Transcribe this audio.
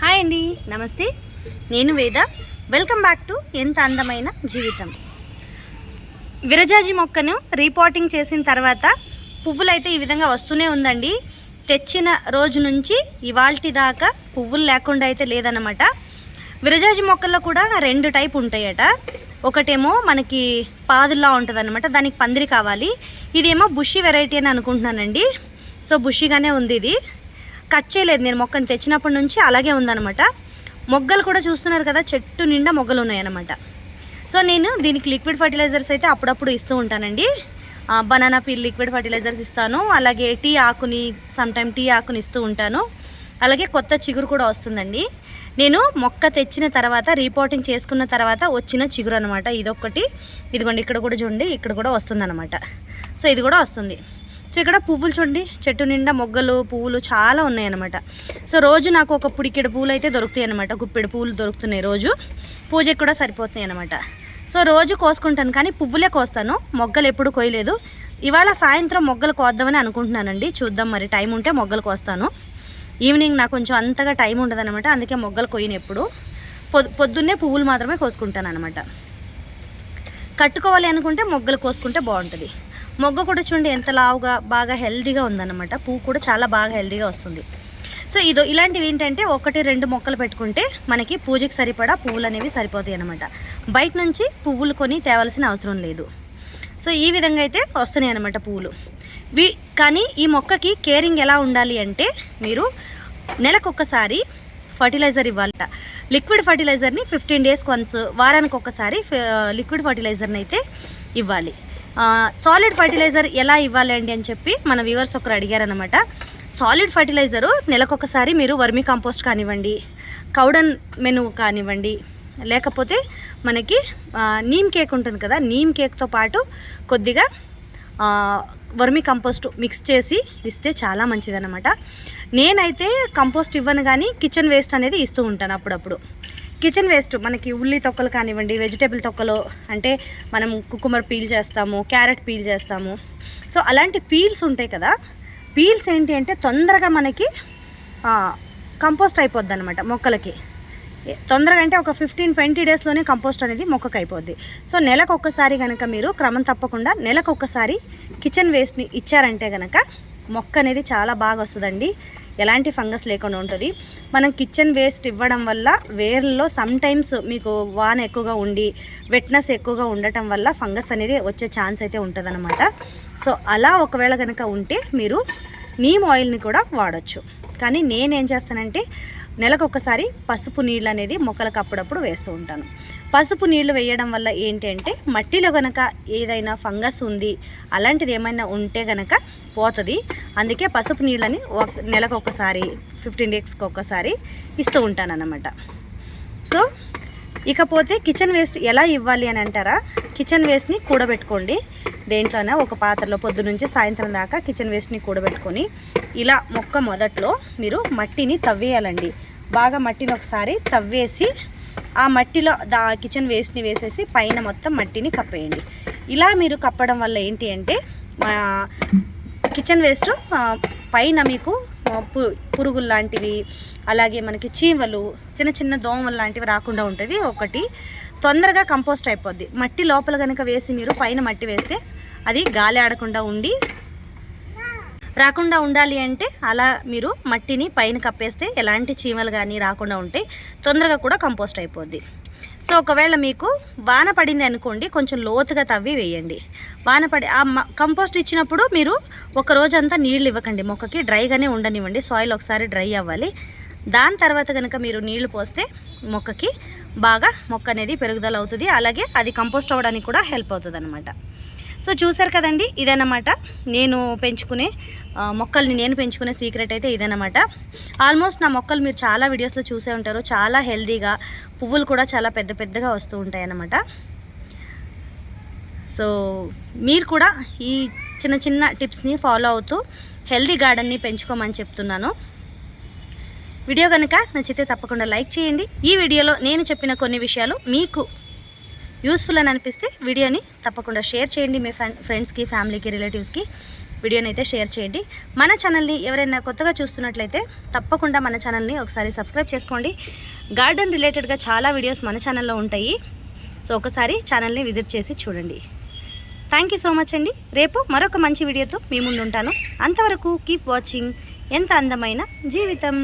Hi అండి నమస్తే. నేను వేద. వెల్కమ్ బ్యాక్ టు ఎంత అందమైన జీవితం. విరజాజి మొక్కను రీపోటింగ్ చేసిన తర్వాత పువ్వులు అయితే ఈ విధంగా వస్తూనే ఉందండి. తెచ్చిన రోజు నుంచి ఇవాల్టి దాకా పువ్వులు లేకుండా అయితే లేదన్నమాట. విరజాజి మొక్కల్లో కూడా రెండు టైప్ ఉంటాయట. ఒకటేమో మనకి పాదుల్లా ఉంటుంది అనమాట దానికి పందిరి కావాలి. ఇదేమో బుషి వెరైటీ అని అనుకుంటున్నానండి. సో బుషిగానే ఉంది ఇది. కట్ చేయలేదు నేను మొక్కను తెచ్చినప్పటి నుంచి అలాగే ఉందన్నమాట. మొగ్గలు కూడా చూస్తున్నారు కదా చెట్టు నిండా మొగ్గలు ఉన్నాయన్నమాట. సో నేను దీనికి లిక్విడ్ ఫర్టిలైజర్స్ అయితే అప్పుడప్పుడు ఇస్తూ ఉంటానండి. బనానా ఫీల్ లిక్విడ్ ఫర్టిలైజర్స్ ఇస్తాను అలాగే టీ ఆకుని సమ్టైమ్ టీ ఆకుని ఇస్తూ ఉంటాను. అలాగే కొత్త చిగురు కూడా వస్తుందండి. నేను మొక్క తెచ్చిన తర్వాత రీపోర్టింగ్ చేసుకున్న తర్వాత వచ్చిన చిగురు అనమాట ఇదొక్కటి. ఇదిగోండి ఇక్కడ కూడా చూడండి ఇక్కడ కూడా వస్తుందన్నమాట. సో ఇది కూడా వస్తుంది. సో ఇక్కడ పువ్వులు చూడండి. చెట్టు నిండా మొగ్గలు పువ్వులు చాలా ఉన్నాయన్నమాట. సో రోజు నాకు ఒక పుడికెడు పువ్వులు అయితే దొరుకుతాయి అనమాట గుప్పెడు పువ్వులు దొరుకుతున్నాయి రోజు. పూజకి కూడా సరిపోతున్నాయి అనమాట సో రోజు కోసుకుంటాను కానీ పువ్వులే కోస్తాను. మొగ్గలు ఎప్పుడు కోయలేదు ఇవాళ సాయంత్రం మొగ్గలు కోద్దామని అనుకుంటున్నానండి. చూద్దాం మరి టైం ఉంటే మొగ్గలు కోస్తాను. ఈవినింగ్ నాకు కొంచెం అంతగా టైం ఉండదనమాట అందుకే మొగ్గలు కొయ్యను ఎప్పుడు. పొద్దున్నే పువ్వులు మాత్రమే కోసుకుంటాను అనమాట కట్టుకోవాలి అనుకుంటే మొగ్గలు కోసుకుంటే బాగుంటుంది. మొగ్గ కూడా చూడండి ఎంత లావుగా బాగా హెల్దీగా ఉందన్నమాట. పువ్వు కూడా చాలా బాగా హెల్దీగా వస్తుంది. సో ఇదో ఇలాంటివి ఏంటంటే ఒకటి రెండు మొక్కలు పెట్టుకుంటే మనకి పూజకి సరిపడా పువ్వులు అనేవి సరిపోతాయి అనమాట బయట నుంచి పువ్వులు కొని తేవాల్సిన అవసరం లేదు. సో ఈ విధంగా అయితే వస్తున్నాయి అనమాట పువ్వులు. వీ కానీ ఈ మొక్కకి కేరింగ్ ఎలా ఉండాలి అంటే మీరు నెలకొకసారి ఫర్టిలైజర్ ఇవ్వాలట లిక్విడ్ ఫర్టిలైజర్ని ఫిఫ్టీన్ డేస్కి వన్స్ వారానికి ఒకసారి లిక్విడ్ ఫర్టిలైజర్ని అయితే ఇవ్వాలి. సాలిడ్ ఫర్టిలైజర్ ఎలా ఇవ్వాలండి అని చెప్పి మన వ్యూవర్స్ ఒకరు అడిగారనమాట సాలిడ్ ఫర్టిలైజరు నెలకొకసారి మీరు వర్మి కంపోస్ట్ కానివ్వండి కౌడన్ మెను కానివ్వండి లేకపోతే మనకి నీమ్ కేక్ ఉంటుంది కదా నీమ్ కేక్తో పాటు కొద్దిగా వర్మి కంపోస్ట్ మిక్స్ చేసి ఇస్తే చాలా మంచిదన్నమాట. నేనైతే కంపోస్ట్ ఇవ్వను కానీ కిచెన్ వేస్ట్ అనేది ఇస్తూ ఉంటాను అప్పుడప్పుడు. Kitchen waste. మనకి ఉల్లి తొక్కలు కానివ్వండి వెజిటేబుల్ తొక్కలు అంటే మనం కుకుమర్ పీల్ చేస్తాము క్యారెట్ పీల్ చేస్తాము. సో అలాంటి పీల్స్ ఉంటాయి కదా పీల్స్ ఏంటి అంటే తొందరగా మనకి కంపోస్ట్ అయిపోద్ది అనమాట మొక్కలకి. తొందరగా అంటే ఒక ఫిఫ్టీన్ ట్వంటీ డేస్లోనే కంపోస్ట్ అనేది మొక్కకు అయిపోద్ది. సో నెలకు ఒక్కసారి కనుక మీరు క్రమం తప్పకుండా నెలకు ఒక్కసారి కిచెన్ వేస్ట్ని ఇచ్చారంటే కనుక మొక్క అనేది చాలా బాగా వస్తుందండి. ఎలాంటి ఫంగస్ లేకుండా ఉంటుంది. మనం కిచెన్ వేస్ట్ ఇవ్వడం వల్ల వేర్లలో సమ్టైమ్స్ మీకు వాన ఎక్కువగా ఉండి వెట్నెస్ ఎక్కువగా ఉండటం వల్ల ఫంగస్ అనేది వచ్చే ఛాన్స్ అయితే ఉంటుందన్నమాట. సో అలా ఒకవేళ కనుక ఉంటే మీరు నీమ్ ఆయిల్ని కూడా వాడచ్చు. కానీ నేనేం చేస్తానంటే నెలకు ఒకసారి పసుపు నీళ్ళు అనేది మొక్కలకు అప్పుడప్పుడు వేస్తూ ఉంటాను. పసుపు నీళ్ళు వేయడం వల్ల ఏంటంటే మట్టిలో కనుక ఏదైనా ఫంగస్ ఉంది అలాంటిది ఏమైనా ఉంటే గనక పోతుంది. అందుకే పసుపు నీళ్ళని ఒక నెలకు ఒకసారి ఫిఫ్టీన్ డేస్కి ఒకసారి ఇస్తూ ఉంటాను అన్నమాట సో ఇకపోతే కిచెన్ వేస్ట్ ఎలా ఇవ్వాలి అని అంటారా? కిచెన్ వేస్ట్ని కూడబెట్టుకోండి. దేంట్లోనే ఒక పాత్రలో పొద్దు నుంచి సాయంత్రం దాకా కిచెన్ వేస్ట్ని కూడబెట్టుకొని ఇలా మొక్క మొదట్లో మీరు మట్టిని తవ్వేయాలండి. బాగా మట్టిని ఒకసారి తవ్వేసి ఆ మట్టిలో దా కిచెన్ వేస్ట్ని వేసేసి పైన మొత్తం మట్టిని కప్పేయండి. ఇలా మీరు కప్పడం వల్ల ఏంటి అంటే మా కిచెన్ వేస్ట్ పైన మీకు పు- పురుగులు లాంటివి అలాగే మనకి చీమలు చిన్న చిన్న దోమలు లాంటివి రాకుండా ఉంటుంది. ఒకటి తొందరగా కంపోస్ట్ అయిపోద్ది. మట్టి లోపల కనుక వేసి మీరు పైన మట్టి వేస్తే అది గాలి ఆడకుండా ఉండి రాకుండా ఉండాలి అంటే అలా మీరు మట్టిని పైన కప్పేస్తే ఎలాంటి చీమలు కానీ రాకుండా ఉంటే తొందరగా కూడా కంపోస్ట్ అయిపోద్ది. సో ఒకవేళ మీకు వాన పడింది అనుకోండి కొంచెం లోతుగా తవ్వి వేయండి. వాన పడి ఆ మ- కంపోస్ట్ ఇచ్చినప్పుడు మీరు ఒక రోజంతా నీళ్ళు ఇవ్వకండి. మొక్కకి డ్రైగానే ఉండనివ్వండి. సాయిల్ ఒకసారి డ్రై అవ్వాలి. దాని తర్వాత కనుక మీరు నీళ్ళు పోస్తే మొక్కకి బాగా మొక్క అనేది పెరుగుదల అవుతుంది. అలాగే అది కంపోస్ట్ అవ్వడానికి కూడా హెల్ప్ అవుతుంది అనమాట సో చూసారు కదండి ఇదన్నమాట. నేను పెంచుకునే మొక్కల్ని నేను పెంచుకునే సీక్రెట్ అయితే ఇదన్నమాట. ఆల్మోస్ట్ నా మొక్కలు మీరు చాలా వీడియోస్లో చూసే ఉంటారు. చాలా హెల్దీగా పువ్వులు కూడా చాలా పెద్ద పెద్దగా వస్తూ ఉంటాయి అన్నమాట సో మీరు కూడా ఈ చిన్న చిన్న టిప్స్ని ఫాలో అవుతూ హెల్దీ గార్డెన్ని పెంచుకోమని చెప్తున్నాను. వీడియో కనుక నచ్చితే తప్పకుండా లైక్ చేయండి. ఈ వీడియోలో నేను చెప్పిన కొన్ని విషయాలు మీకు యూస్ఫుల్ అని అనిపిస్తే వీడియోని తప్పకుండా షేర్ చేయండి మీ ఫ్రెండ్స్కి ఫ్యామిలీకి రిలేటివ్స్కి. వీడియోని అయితే షేర్ చేయండి. మన ఛానల్ని ఎవరైనా కొత్తగా చూస్తున్నట్లయితే తప్పకుండా మన ఛానల్ని ఒకసారి సబ్స్క్రైబ్ చేసుకోండి. గార్డెన్ రిలేటెడ్గా చాలా వీడియోస్ మన ఛానల్లో ఉంటాయి. సో ఒకసారి ఛానల్ని విజిట్ చేసి చూడండి. థ్యాంక్ యూ సో మచ్ అండి. రేపు మరొక మంచి వీడియోతో మీ ముందు ఉంటాను అంతవరకు కీప్ వాచింగ్. ఎంత అందమైన జీవితం.